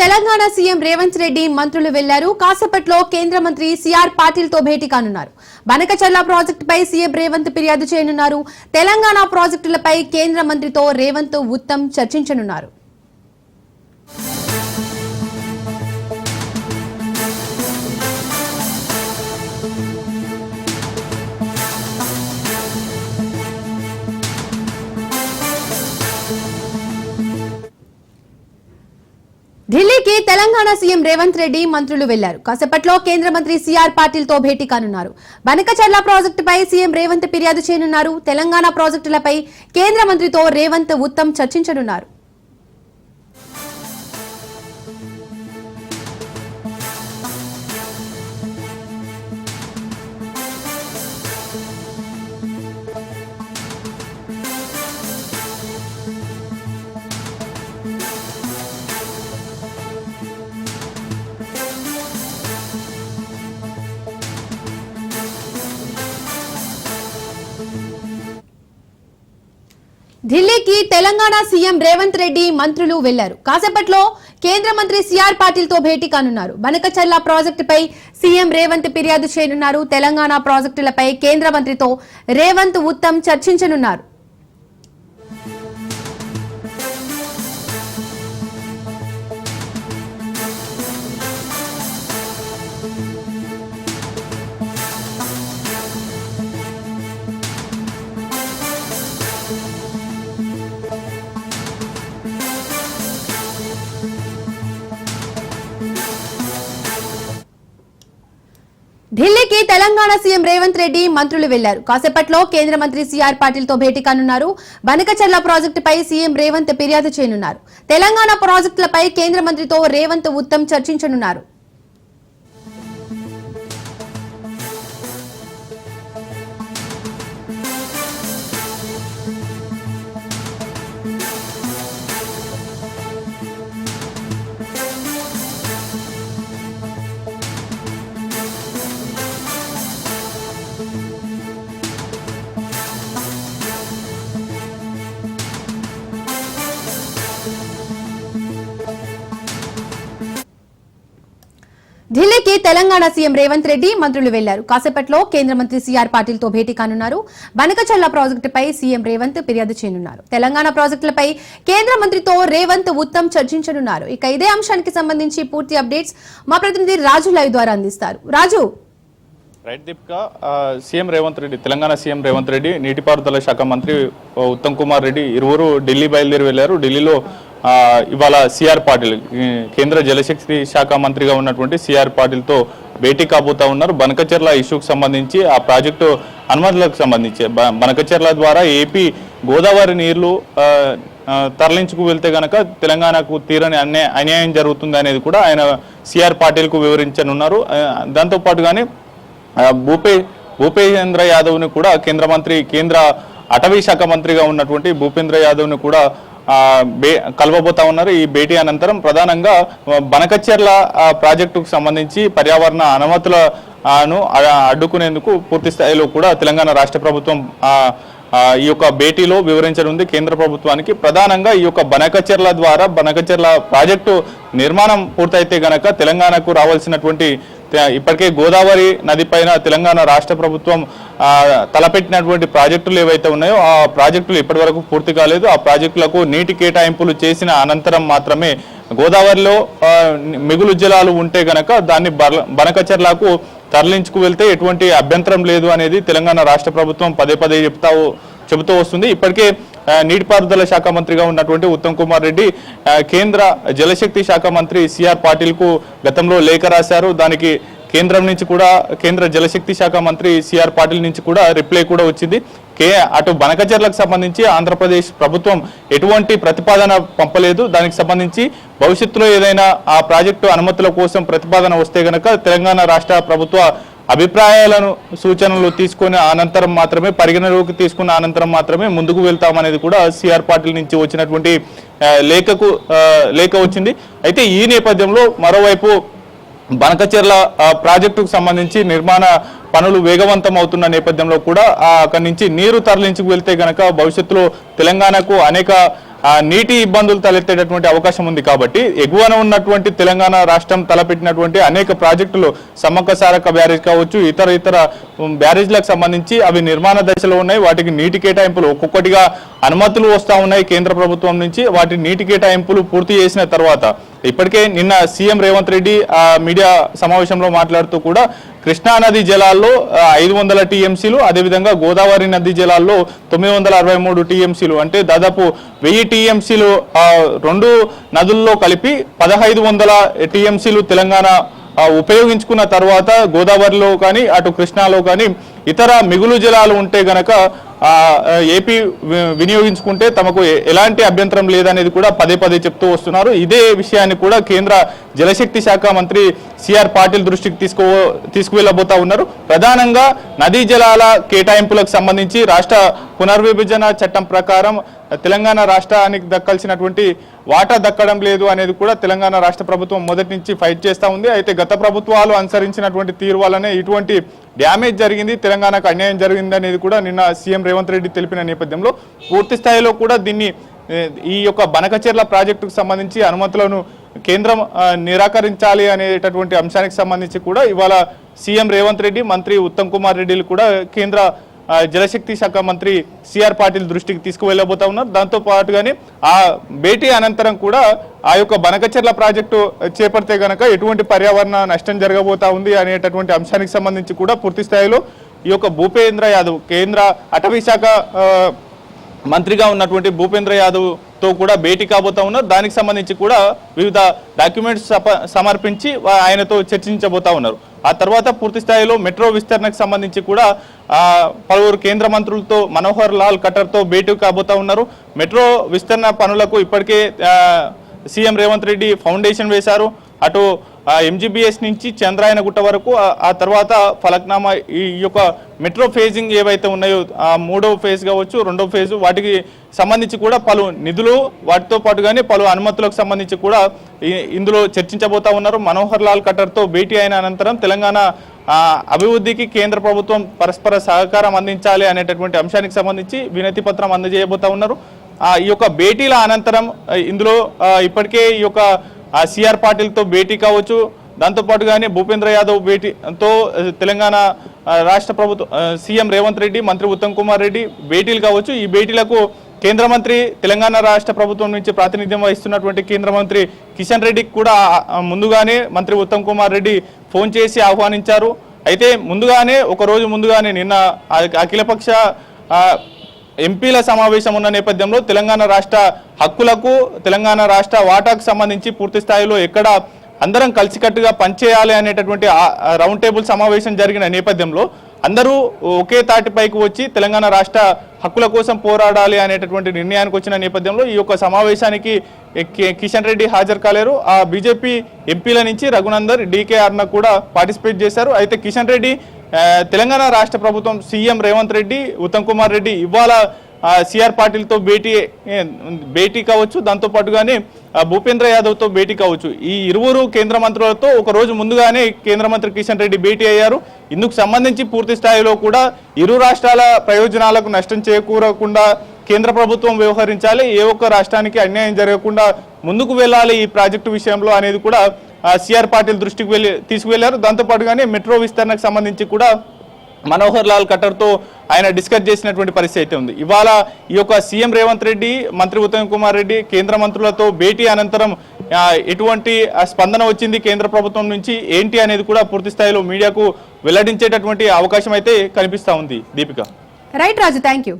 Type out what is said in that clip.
Telangana CM Revanth Reddy మంత్రులు వెళ్ళారు. కాసేపట్లో కేంద్ర మంత్రి సిఆర్ పాటిల్తో భేటీ కానున్నారు. బనకచర్ల ప్రాజెక్టుపై సీఎం రేవంత్ ఫిర్యాదు చేయనున్నారు. తెలంగాణ ప్రాజెక్టులపై కేంద్ర మంత్రితో రేవంత్ ఉత్తమ్ చర్చించనున్నారు. తెలంగాణ సీఎం రేవంత్ రెడ్డి మంత్రులు వెళ్ళారు. కాసేపట్లో కేంద్ర మంత్రి సిఆర్ పాటిల్తో భేటీ కానున్నారు. బనకచర్ల ప్రాజెక్టుపై సీఎం రేవంత్ ఫిర్యాదు చేయనున్నారు. తెలంగాణ ప్రాజెక్టులపై కేంద్ర మంత్రితో రేవంత్ ఉత్తమ్ చర్చించనున్నారు. ఢిల్లీకి తెలంగాణ సీఎం రేవంత్ రెడ్డి మంత్రులు వెళ్ళారు. కాసేపట్లో కేంద్ర మంత్రి సిఆర్ పాటిల్తో భేటీ కానున్నారు. బనకచర్ల ప్రాజెక్టుపై సీఎం రేవంత్ ఫిర్యాదు చేయనున్నారు. తెలంగాణ ప్రాజెక్టులపై కేంద్ర మంత్రితో రేవంత్ ఉత్తమ్ చర్చించనున్నారు. ఢిల్లీకి తెలంగాణ సీఎం రేవంత్ రెడ్డి మంత్రులు వెళ్ళారు. కాసేపట్లో కేంద్ర మంత్రి సీఆర్ పాటిల్తో భేటీ కానున్నారు. బనకచర్ల ప్రాజెక్టుపై సీఎం రేవంత్ ఫిర్యాదు చేయనున్నారు. తెలంగాణ ప్రాజెక్టులపై కేంద్ర మంత్రితో రేవంత్ ఉత్తమ్ చర్చించనున్నారు. ఢిల్లీకి తెలంగాణ సీఎం రేవంత్ రెడ్డి మంత్రులు వెళ్ళారు. కాసేపట్లో కేంద్ర మంత్రి సిఆర్ పాటిల్తో భేటీ కానున్నారు. బనకచల్ల ప్రాజెక్టుపై సీఎం రేవంత్ ఫిర్యాదు చేయనున్నారు. తెలంగాణ ప్రాజెక్టులపై కేంద్ర మంత్రితో రేవంత్ ఉత్తమ్ చర్చించనున్నారు. ఇక ఇదే అంశానికి సంబంధించి పూర్తి అప్డేట్స్ మా ప్రతినిధి రాజు లైవ్ ద్వారా అందిస్తారు. Raju. Right Deepika CM Revanth Reddy Telangana CM Revanth Reddy నీటిపారుదల శాఖ మంత్రి ఉత్తమ్ కుమార్ రెడ్డి ఇరువురు ఢిల్లీ బయలుదేరి వెళ్ళారు. ఢిల్లీలో ఇవాళ సిఆర్ పాటిల్ కేంద్ర జలశక్తి శాఖ మంత్రిగా ఉన్నటువంటి సిఆర్ పాటిల్తో భేటీ కాబోతా ఉన్నారు. బనకచెర్ల ఇష్యూకి సంబంధించి ఆ ప్రాజెక్టు అనుమతులకు సంబంధించి బ- బనకచెర్ల ద్వారా ఏపీ గోదావరి నీళ్ళు తరలించుకు వెళ్తే గనక తెలంగాణకు తీరని అన్యాయ అన్యాయం జరుగుతుంది అనేది కూడా ఆయన సిఆర్ పాటిల్కు వివరించనున్నారు. దాంతోపాటుగానే భూపే భూపేంద్ర యాదవ్ని కూడా కేంద్ర మంత్రి కేంద్ర అటవీ శాఖ మంత్రిగా ఉన్నటువంటి భూపేంద్ర యాదవ్ని కూడా బే కలవబోతా ఉన్నారు. ఈ భేటీ అనంతరం ప్రధానంగా బనకచెర్ల ప్రాజెక్టుకు సంబంధించి పర్యావరణ అనుమతుల ను అడ్డుకునేందుకు పూర్తి స్థాయిలో కూడా తెలంగాణ రాష్ట్ర ప్రభుత్వం ఈ యొక్క భేటీలో వివరించనుంది. కేంద్ర ప్రభుత్వానికి ప్రధానంగా ఈ యొక్క బనకచెర్ల ద్వారా బనకచెర్ల ప్రాజెక్టు నిర్మాణం పూర్తయితే గనక తెలంగాణకు రావాల్సినటువంటి ఇప్పటికే గోదావరి నది పైన తెలంగాణ రాష్ట్ర ప్రభుత్వం తలపెట్టినటువంటి ప్రాజెక్టులు ఏవైతే ఉన్నాయో ఆ ప్రాజెక్టులు ఇప్పటివరకు పూర్తి కాలేదు. ఆ ప్రాజెక్టులకు నీటి కేటాయింపులు చేసిన అనంతరం మాత్రమే గోదావరిలో మిగులు జలాలు ఉంటే గనక దాన్ని బల- బనకచెర్లకు తరలించుకు వెళ్తే ఎటువంటి అభ్యంతరం లేదు అనేది తెలంగాణ రాష్ట్ర ప్రభుత్వం పదే పదే చెప్తా చెబుతూ వస్తుంది. ఇప్పటికే నీటిపారుదల శాఖ మంత్రిగా ఉన్నటువంటి ఉత్తమ్ కుమార్ రెడ్డి కేంద్ర జలశక్తి శాఖ మంత్రి సిఆర్ పాటిల్కు గతంలో లేఖ రాశారు. దానికి కేంద్రం నుంచి కూడా కేంద్ర జలశక్తి శాఖ మంత్రి సిఆర్ పాటిల్ నుంచి కూడా రిప్లై కూడా వచ్చింది. కే అటు బనకచర్లకు సంబంధించి ఆంధ్రప్రదేశ్ ప్రభుత్వం ఎటువంటి ప్రతిపాదన పంపలేదు. దానికి సంబంధించి భవిష్యత్తులో ఏదైనా ఆ ప్రాజెక్టు అనుమతుల కోసం ప్రతిపాదన వస్తే గనక తెలంగాణ రాష్ట్ర ప్రభుత్వ అభిప్రాయాలను సూచనలు తీసుకొని అనంతరం మాత్రమే పరిగణలోకి తీసుకున్న అనంతరం మాత్రమే ముందుకు వెళ్తామనేది కూడా సిఆర్ పాటిల్ నుంచి వచ్చినటువంటి లేఖకు లేఖ వచ్చింది. అయితే ఈ నేపథ్యంలో మరోవైపు బనకచెర్ల ప్రాజెక్టుకు సంబంధించి నిర్మాణ పనులు వేగవంతం అవుతున్న నేపథ్యంలో కూడా అక్కడి నుంచి నీరు తరలించుకు వెళ్తే గనక భవిష్యత్తులో తెలంగాణకు అనేక నీటి ఇబ్బందులు తలెత్తేటటువంటి అవకాశం ఉంది కాబట్టి ఎగువన ఉన్నటువంటి తెలంగాణ రాష్ట్రం తలపెట్టినటువంటి అనేక ప్రాజెక్టులు సమ్మక్కసారక బ్యారేజ్ కావచ్చు ఇతర ఇతర బ్యారేజ్లకు సంబంధించి అవి నిర్మాణ దశలో ఉన్నాయి. వాటికి నీటి కేటాయింపులు ఒక్కొక్కటిగా అనుమతులు వస్తూ ఉన్నాయి కేంద్ర ప్రభుత్వం నుంచి. వాటి నీటి కేటాయింపులు పూర్తి చేసిన తర్వాత ఇప్పటికే నిన్న సీఎం రేవంత్ రెడ్డి ఆ, మీడియా సమావేశంలో మాట్లాడుతూ కూడా కృష్ణా నది జలాల్లో ఐదు వందల టీఎంసీలు అదేవిధంగా గోదావరి నది జలాల్లో తొమ్మిది వందల అరవై మూడు టీఎంసీలు అంటే దాదాపు వెయ్యి టీఎంసీలు రెండు నదుల్లో కలిపి పదహైదు వందల టీఎంసీలు తెలంగాణ ఉపయోగించుకున్న తర్వాత గోదావరిలో కానీ అటు కృష్ణాలో కానీ ఇతర మిగులు జలాలు ఉంటే గనక ఏపీ వినియోగించుకుంటే తమకు ఎలాంటి అభ్యంతరం లేదనేది కూడా పదే పదే చెప్తూ వస్తున్నారు. ఇదే విషయాన్ని కూడా కేంద్ర జలశక్తి శాఖ మంత్రి సిఆర్ పాటిల్ దృష్టికి తీసుకో తీసుకువెళ్ళబోతా ఉన్నారు. ప్రధానంగా నదీ జలాల కేటాయింపులకు సంబంధించి రాష్ట్ర పునర్విభజన చట్టం ప్రకారం తెలంగాణ రాష్ట్రానికి దక్కాల్సినటువంటి వాటా దక్కడం లేదు అనేది కూడా తెలంగాణ రాష్ట్ర ప్రభుత్వం మొదటి నుంచి ఫైట్ చేస్తూ ఉంది. అయితే గత ప్రభుత్వాలు అనుసరించినటువంటి తీరు వల్లనే ఇటువంటి డ్యామేజ్ జరిగింది తెలంగాణకు అన్యాయం జరిగింది అనేది కూడా నిన్న సీఎం రేవంత్ రెడ్డి తెలిపిన నేపథ్యంలో పూర్తి స్థాయిలో కూడా దీన్ని ఈ యొక్క బనకచెర్ల ప్రాజెక్టుకు సంబంధించి అనుమతులను కేంద్రం నిరాకరించాలి అనేటటువంటి అంశానికి సంబంధించి కూడా ఇవాళ సీఎం రేవంత్ రెడ్డి మంత్రి ఉత్తమ్ కుమార్ రెడ్డిలు కూడా కేంద్ర జలశక్తి శాఖ మంత్రి సిఆర్ పాటిల్ దృష్టికి తీసుకువెళ్ళబోతా ఉన్నారు. దాంతో పాటుగానే ఆ భేటీ అనంతరం కూడా ఆ యొక్క బనకచెర్ల ప్రాజెక్టు చేపడితే గనక ఎటువంటి పర్యావరణ నష్టం జరగబోతా ఉంది అనేటటువంటి అంశానికి సంబంధించి కూడా పూర్తి స్థాయిలో ఈ యొక్క భూపేంద్ర యాదవ్ కేంద్ర అటవీ శాఖ మంత్రిగా ఉన్నటువంటి భూపేంద్ర యాదవ్తో కూడా భేటీ కాబోతా ఉన్నారు. దానికి సంబంధించి కూడా వివిధ డాక్యుమెంట్స్ సప- సమర్పించి ఆయనతో చర్చించబోతా ఉన్నారు. ఆ తర్వాత పూర్తి స్థాయిలో మెట్రో విస్తరణకు సంబంధించి కూడా పలువురు కేంద్ర మంత్రులతో మనోహర్ లాల్ ఖట్టర్తో భేటీ కాబోతా ఉన్నారు. మెట్రో విస్తరణ పనులకు ఇప్పటికే సీఎం రేవంత్ రెడ్డి ఫౌండేషన్ వేశారు. అటు ఎంజీబీఎస్ నుంచి చంద్రాయనగుట్ట వరకు ఆ- తర్వాత ఫలక్నామా ఈ యొక్క మెట్రో ఫేజింగ్ ఏవైతే ఉన్నాయో ఆ మూడో ఫేజ్ కావచ్చు రెండో ఫేజ్ వాటికి సంబంధించి కూడా పలు నిధులు వాటితో పాటుగానే పలు అనుమతులకు సంబంధించి కూడా ఇందులో చర్చించబోతా ఉన్నారు. మనోహర్ లాల్ ఖట్టర్తో భేటీ అయిన అనంతరం తెలంగాణ అభివృద్ధికి కేంద్ర ప్రభుత్వం పరస్పర సహకారం అందించాలి అనేటటువంటి అంశానికి సంబంధించి వినతి పత్రం అందజేయబోతా ఉన్నారు. ఈ యొక్క భేటీల అనంతరం ఇందులో ఇప్పటికే ఈ యొక్క ఆ సిఆర్ పాటిల్తో భేటీ కావచ్చు. దాంతోపాటుగానే భూపేంద్ర యాదవ్ భేటీతో తెలంగాణ రాష్ట్ర ప్రభుత్వం సీఎం రేవంత్ రెడ్డి మంత్రి ఉత్తమ్ కుమార్ రెడ్డి భేటీలు కావచ్చు. ఈ భేటీలకు కేంద్ర మంత్రి తెలంగాణ రాష్ట్ర ప్రభుత్వం నుంచి ప్రాతినిధ్యం వహిస్తున్నటువంటి కేంద్ర మంత్రి కిషన్ రెడ్డికి కూడా ముందుగానే మంత్రి ఉత్తమ్ కుమార్ రెడ్డి ఫోన్ చేసి ఆహ్వానించారు. అయితే ముందుగానే ఒక రోజు ముందుగానే నిన్న అఖిలపక్ష ఎంపీల సమావేశం ఉన్న నేపథ్యంలో తెలంగాణ రాష్ట్ర హక్కులకు తెలంగాణ రాష్ట్ర వాటాకు సంబంధించి పూర్తి స్థాయిలో ఎక్కడ అందరం కలిసికట్టుగా పనిచేయాలి అనేటటువంటి రౌండ్ టేబుల్ సమావేశం జరిగిన నేపథ్యంలో అందరూ ఒకే తాటిపైకి వచ్చి తెలంగాణ రాష్ట్ర హక్కుల కోసం పోరాడాలి అనేటటువంటి నిర్ణయానికి వచ్చిన నేపథ్యంలో ఈ యొక్క సమావేశానికి కిషన్ రెడ్డి హాజరు కాలేరు. ఆ బీజేపీ ఎంపీల నుంచి రఘునందర్ డీకే అర్ణ కూడా పార్టిసిపేట్ చేశారు. అయితే కిషన్ రెడ్డి తెలంగాణ రాష్ట్ర ప్రభుత్వం సీఎం రేవంత్ రెడ్డి ఉత్తమ్ కుమార్ రెడ్డి ఇవాళ సిఆర్ పాటిల్తో భేటీ భేటీ కావచ్చు దాంతో పాటుగానే భూపేంద్ర యాదవ్తో భేటీ కావచ్చు. ఈ ఇరువురు కేంద్ర మంత్రులతో ఒక రోజు ముందుగానే కేంద్ర మంత్రి కిషన్ రెడ్డి భేటీ అయ్యారు. ఇందుకు సంబంధించి పూర్తి స్థాయిలో కూడా ఇరు రాష్ట్రాల ప్రయోజనాలకు నష్టం చేకూరకుండా కేంద్ర ప్రభుత్వం వ్యవహరించాలి. ఏ ఒక్క రాష్ట్రానికి అన్యాయం జరగకుండా ముందుకు వెళ్ళాలి ఈ ప్రాజెక్టు విషయంలో అనేది కూడా సిఆర్ పాటిల్ దృష్టికి వెళ్ళి తీసుకువెళ్ళారు దాంతోపాటుగానే మెట్రో విస్తరణకు సంబంధించి కూడా మనోహర్ లాల్ ఖట్టర్తో ఆయన డిస్కస్ చేసినటువంటి పరిస్థితి అయితే ఉంది. ఇవాళ ఈ యొక్క సీఎం రేవంత్ రెడ్డి మంత్రి ఉత్తమ్ కుమార్ రెడ్డి కేంద్ర మంత్రులతో భేటీ అనంతరం ఎటువంటి స్పందన వచ్చింది కేంద్ర ప్రభుత్వం నుంచి? ఏంటి అనేది కూడా పూర్తి స్థాయిలో మీడియాకు వెల్లడించేటటువంటి అవకాశం అయితే కనిపిస్తూ ఉంది Deepika. Right Raju thank you